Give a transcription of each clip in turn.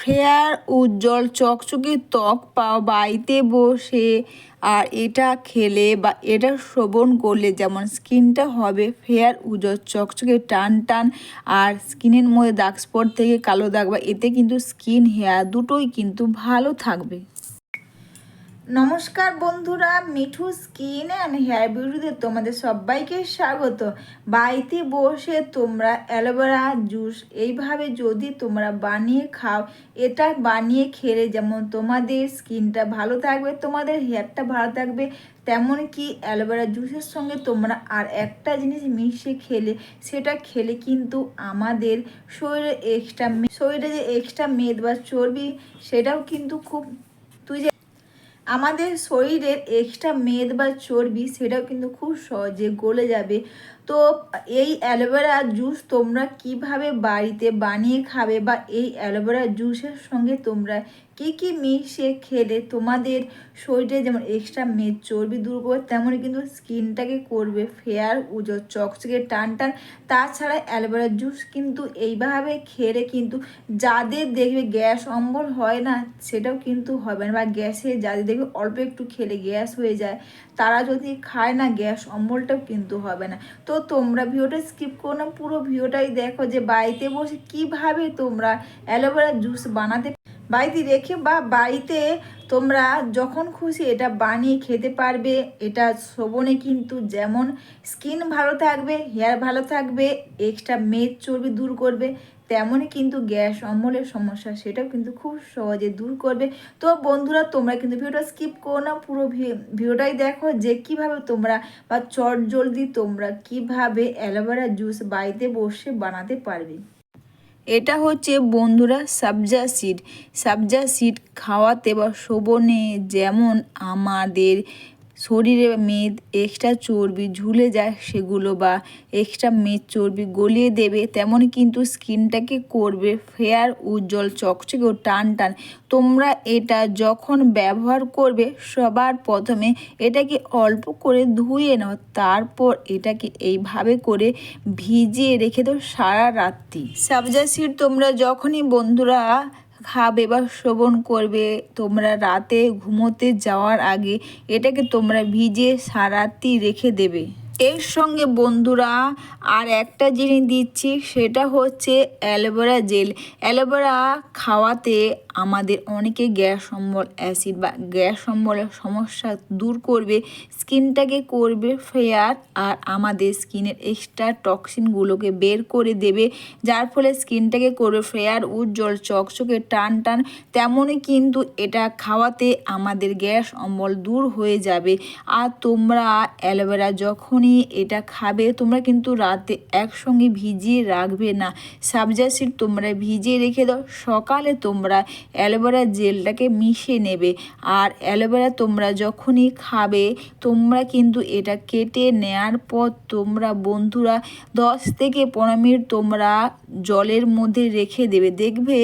Fair, উজ্জ্বল, চকচকে ত্বক পাও বাড়িতে বসে। আর এটা খেলে বা এটা শ্রবণ করলে যেমন স্কিনটা হবে ফেয়ার, উজ্জ্বল, চকচকে, টান টান। আর স্কিনের মধ্যে দাগ স্পট থেকে কালো দাগ বা এতে কিন্তু স্কিন হেয়ার দুটোই কিন্তু ভালো থাকবে। নমস্কার বন্ধুরা, মিঠু স্কিন অ্যান্ড হেয়ার বিউটিতে তোমাদের সবাইকে স্বাগত। বাড়িতে বসে তোমরা অ্যালোভেরা জুস এইভাবে যদি তোমরা বানিয়ে খাও, এটা বানিয়ে খেলে যেমন তোমাদের স্কিনটা ভালো থাকবে, তোমাদের হেয়ারটা ভালো থাকবে তেমন কি অ্যালোভেরা জুসের সঙ্গে তোমরা আর একটা জিনিস মিশিয়ে খেলে, সেটা খেলে কিন্তু আমাদের শরীরে এক্সট্রা শরীরে যে এক্সট্রা মেদ বা চর্বি, সেটাও কিন্তু খুব আমাদের শরীরের এক্সট্রা মেদ বা চর্বি সেটাও কিন্তু খুব সহজে গলে যাবে। তো এই অ্যালোভেরা জুস তোমরা কীভাবে বাড়িতে বানিয়ে খাবে বা এই অ্যালোভেরা জুসের সঙ্গে তোমরা কি কি মিশিয়ে খেলে? তোমাদের শরীরে যেমন এক্সট্রা মেদ, চর্বি দূর করবে তেমনই কিন্তু স্কিনটাকে করবে ফেয়ার, উজ্জ্বল, চকচকে, টান টান। তাছাড়া অ্যালোভেরা জুস কিন্তু এইভাবে খেলে কিন্তু যাদের দেখবে গ্যাস অম্বল হয় না, সেটাও কিন্তু হবে না বা গ্যাসে যাদের দেখবে অল্প একটু খেলে গ্যাস হয়ে যায়, তারা যদি খায় না, গ্যাস অম্বলটাও কিন্তু হবে না। তো তোমরা ভিডিওটা স্কিপ করো না, পুরো ভিডিওটাই দেখো যে বাড়িতে বসে কীভাবে তোমরা অ্যালোভেরা জুস বানাতে বাড়িতে রেখে বা বাড়িতে তোমরা যখন খুশি এটা বানিয়ে খেতে পারবে। এটা শোভনে কিন্তু যেমন স্কিন ভালো থাকবে হেয়ার ভালো থাকবে এক্সট্রা মেদ চর্বি দূর করবে। তেমনই কিন্তু গ্যাস অম্বলের সমস্যা সেটাও কিন্তু খুব সহজে দূর করবে। তো বন্ধুরা, তোমরা কিন্তু ভিডিওটা স্কিপ করো না, পুরো ভিডিওটাই দেখো যে কীভাবে তোমরা বা চট জলদি তোমরা কীভাবে অ্যালোভেরা জুস বাড়িতে বসে বানাতে পারবে। এটা হচ্ছে বন্ধুরা সাবজা সিড সাবজা সিড খাওয়াতে বা শোভনে যেমন আমাদের শরীরে মেদ এক্সট্রা চর্বি ঝুলে যায় সেগুলো বা এক্সট্রা মেদ চর্বি গলিয়ে দেবে, তেমন কিন্তু স্কিনটাকে করবে ফেয়ার উজ্জ্বল, চকচকে ও টান টান। তোমরা এটা যখন ব্যবহার করবে, সবার প্রথমে এটাকে অল্প করে ধুয়ে নাও, তারপর এটাকে এইভাবে করে ভিজিয়ে রেখে দাও সারা রাত্রি। সাবজা তোমরা যখনই বন্ধুরা খাবে বা শ্রবণ করবে, তোমরা রাতে ঘুমোতে যাওয়ার আগে এটাকে তোমরা ভিজে সারাতি রেখে দেবে। এর সঙ্গে বন্ধুরা আর একটা জিনিস দিচ্ছি, সেটা হচ্ছে অ্যালোভেরা জেল। অ্যালোভেরা খাওয়াতে আমাদের অনেকে গ্যাস অম্বল, অ্যাসিড বা গ্যাস অম্বলের সমস্যা দূর করবে, স্কিনটাকে করবে ফেয়ার আর আমাদের স্কিনের এক্সট্রা টক্সিনগুলোকে বের করে দেবে, যার ফলে স্কিনটাকে করবে ফেয়ার, উজ্জ্বল, চকচকে, টান টান, তেমনই কিন্তু এটা খাওয়াতে আমাদের গ্যাস অম্বল দূর হয়ে যাবে। আর তোমরা অ্যালোভেরা যখনই এটা খাবে, তোমরা কিন্তু রাতে একসঙ্গে ভিজিয়ে রাখবে না। সাবজা সিড তোমরা ভিজিয়ে রেখে দাও, সকালে তোমরা অ্যালোভেরা জেলটাকে মিশিয়ে নেবে। আর অ্যালোভেরা তোমরা যখনই খাবে, তোমরা কিন্তু এটা কেটে নেয়ার পর তোমরা বন্ধুরা দশ থেকে পনেরো মিনিট তোমরা জলের মধ্যে রেখে দেবে। দেখবে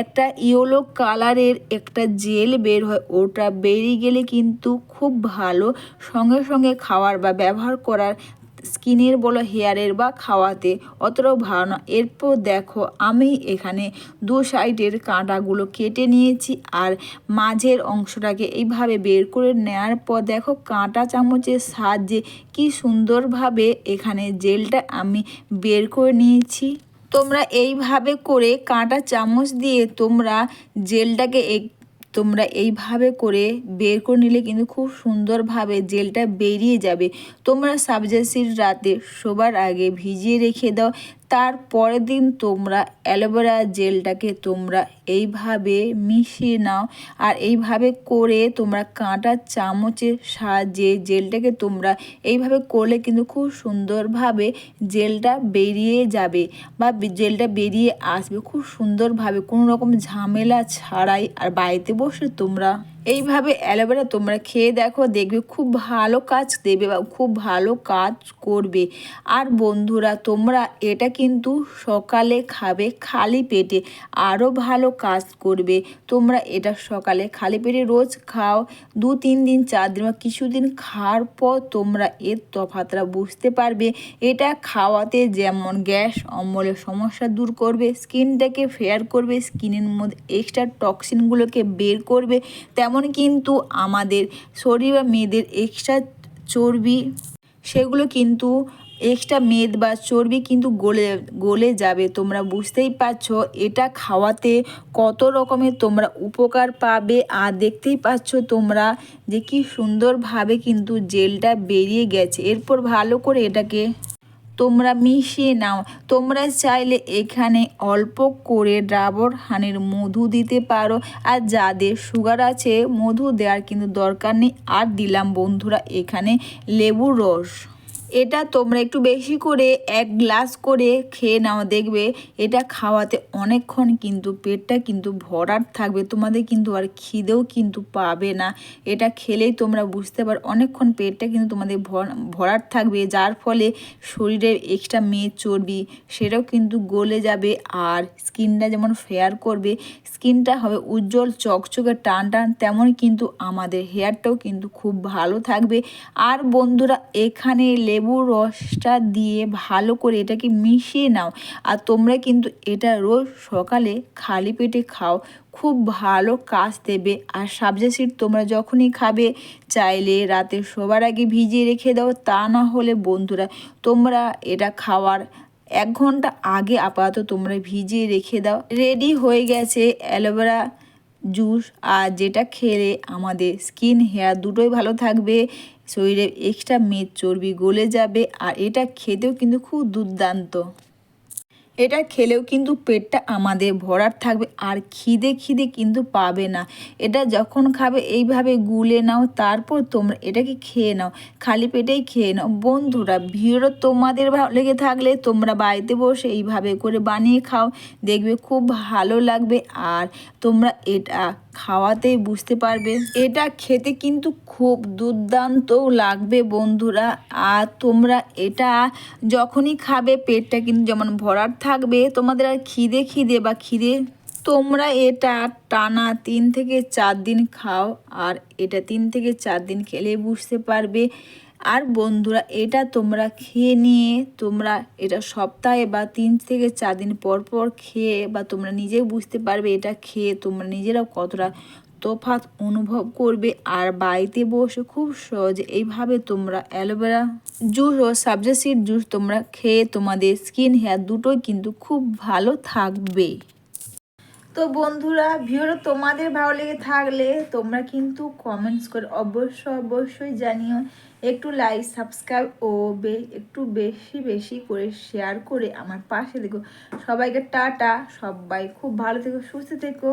একটা ইয়েলো কালারের একটা জেল বের হয়, ওটা বেরিয়ে গেলে কিন্তু খুব ভালো। সঙ্গে সঙ্গে খাওয়ার বা ব্যবহার করার স্কিনের বলো হেয়ারের বা খাওয়াতে অতটাও ভালো না। এরপর দেখো, আমি এখানে দু সাইডের কাঁটাগুলো কেটে নিয়েছি আর মাঝের অংশটাকে এইভাবে বের করে নেওয়ার পর দেখো, কাঁটা চামচের সাহায্যে কি সুন্দরভাবে এখানে জেলটা আমি বের করে নিয়েছি। তোমরা এইভাবে করে কাঁটা চামচ দিয়ে তোমরা জেলটাকে তোমরা এইভাবে করে বের করে নিলে কিন্তু খুব সুন্দরভাবে জেলটা বেরিয়ে যাবে। তোমরা সাবজেসির রাতে শোবার আগে ভিজিয়ে রেখে দাও তার পরের দিন তোমরা অ্যালোভেরা জেলটাকে তোমরা এইভাবে মিশিয়ে নাও আর এইভাবে করে তোমরা কাঁটা চামচের সাহায্যে জেলটাকে তোমরা এইভাবে করলে কিন্তু খুব সুন্দরভাবে জেলটা বেরিয়ে যাবে বা জেলটা বেরিয়ে আসবে। খুব সুন্দরভাবে, কোনো রকম ঝামেলা ছাড়াই আর বাড়িতে বসে তোমরা এইভাবে অ্যালোভেরা তোমরা খেয়ে দেখো, দেখবে খুব ভালো কাজ দেবে বা খুব ভালো কাজ করবে। আর বন্ধুরা, তোমরা এটা কিন্তু সকালে খাবে খালি পেটে, আরও ভালো কাজ করবে। তোমরা এটা সকালে খালি পেটে রোজ খাও, দু, তিন দিন, চার দিন বা কিছুদিন খাওয়ার পর তোমরা এর তফাতটা বুঝতে পারবে। এটা খাওয়াতে যেমন গ্যাস, অম্বলের সমস্যা দূর করবে, স্কিনটাকে ফেয়ার করবে, স্কিনের মধ্যে এক্সট্রা টক্সিনগুলোকে বের করবে, তেমন কিন্তু আমাদের শরীর বা মেয়েদের এক্সট্রা চর্বি, সেগুলো কিন্তু এক্সট্রা মেদ বা চর্বি কিন্তু গলে গলে যাবে। তোমরা বুঝতেই পারছ, এটা খাওয়াতে কত রকমের তোমরা উপকার পাবে। আর দেখতেই পাচ্ছ তোমরা যে কি সুন্দরভাবে কিন্তু জেলটা বেরিয়ে গেছে। এরপর ভালো করে এটাকে তোমরা মিশিয়ে নাও। তোমরা চাইলে এখানে অল্প করে ড্রাবর হানির মধু দিতে পারো। আর যাদের সুগার আছে, মধু দেওয়ার কিন্তু দরকার নেই। আর দিলাম বন্ধুরা, এখানে লেবুর রস। এটা তোমরা একটু বেশি করে এক গ্লাস করে খেয়ে নাও, দেখবে এটা খাওয়াতে অনেকক্ষণ কিন্তু পেটটা কিন্তু ভরাট থাকবে, তোমাদের কিন্তু আর খিদেও কিন্তু পাবে না। এটা খেলেই তোমরা বুঝতে পারো, অনেকক্ষণ পেটটা কিন্তু তোমাদের ভরাট থাকবে, যার ফলে শরীরের এক্সট্রা মেদ চর্বি সেটাও কিন্তু গলে যাবে আর স্কিনটা যেমন ফেয়ার করবে, স্কিনটা হবে উজ্জ্বল, চকচকে, টান টান, তেমন কিন্তু আমাদের হেয়ারটাও কিন্তু খুব ভালো থাকবে। আর বন্ধুরা, এখানে লেবুর রসটা দিয়ে ভালো করে এটাকে মিশিয়ে নাও। আর তোমরা কিন্তু এটা রোজ সকালে খালি পেটে খাও। খুব ভালো কাজ দেবে। আর সাবজা তোমরা যখনই খাবে, চাইলে রাতে শোবার আগে ভিজিয়ে রেখে দাও। তা না হলে বন্ধুরা, তোমরা এটা খাওয়ার এক ঘণ্টা আগে আপাতত তোমরা ভিজিয়ে রেখে দাও। রেডি হয়ে গেছে অ্যালোভেরা জুস আর যেটা খেলে আমাদের স্কিন হেয়ার দুটোই ভালো থাকবে, শরীরে এক্সট্রা মেদ চর্বি গলে যাবে আর এটা খেতেও কিন্তু খুব দুর্দান্ত। এটা খেলেও কিন্তু পেটটা আমাদের ভরার থাকবে আর খিদে খিদে কিন্তু পাবে না। এটা যখন খাবে এইভাবে গুলে নাও, তারপর তোমরা এটাকে খেয়ে নাও, খালি পেটেই খেয়ে নাও। বন্ধুরা ভিড়ও তোমাদের ভালো লেগে থাকলে তোমরা বাড়িতে বসে এইভাবে করে বানিয়ে খাও, দেখবে খুব ভালো লাগবে আর তোমরা এটা খাওয়াতেই বুঝতে পারবে। এটা খেতে কিন্তু খুব দুর্দান্ত লাগবে বন্ধুরা। আর তোমরা এটা যখনই খাবে, পেটটা কিন্তু যেমন ভরার থাকবে, তোমাদের আর খিদে খিদে বা খিদে তোমরা এটা টানা তিন থেকে চার দিন খাও, আর এটা তিন থেকে চার দিন খেলে বুঝতে পারবে। আর বন্ধুরা, এটা তোমরা খেয়ে নিয়ে, তোমরা এটা সপ্তাহে বা তিন থেকে চার দিন পর পর খেয়ে বা তোমরা নিজেও বুঝতে পারবে এটা খেয়ে তোমরা নিজেরাও কতটা তফাৎ অনুভব করবে। আর বাড়িতে বসে খুব সহজে এইভাবে তোমরা অ্যালোভেরা জুস ও সাবজা সিড জুস তোমরা খেয়ে তোমাদের স্কিন হেয়ার দুটোই কিন্তু খুব ভালো থাকবে। তো বন্ধুরা ভিওরা তোমাদের ভালো লেগে থাকলে তোমরা কিন্তু কমেন্টস করে অবশ্যই অবশ্যই জানিও। একটু লাইক সাবস্ক্রাইব ও বে, একটু বেশি বেশি করে শেয়ার করে আমার পাশে দেখো সবাইকে টাটা, সবাই খুব ভালো থেকো, সুস্থ থেকো।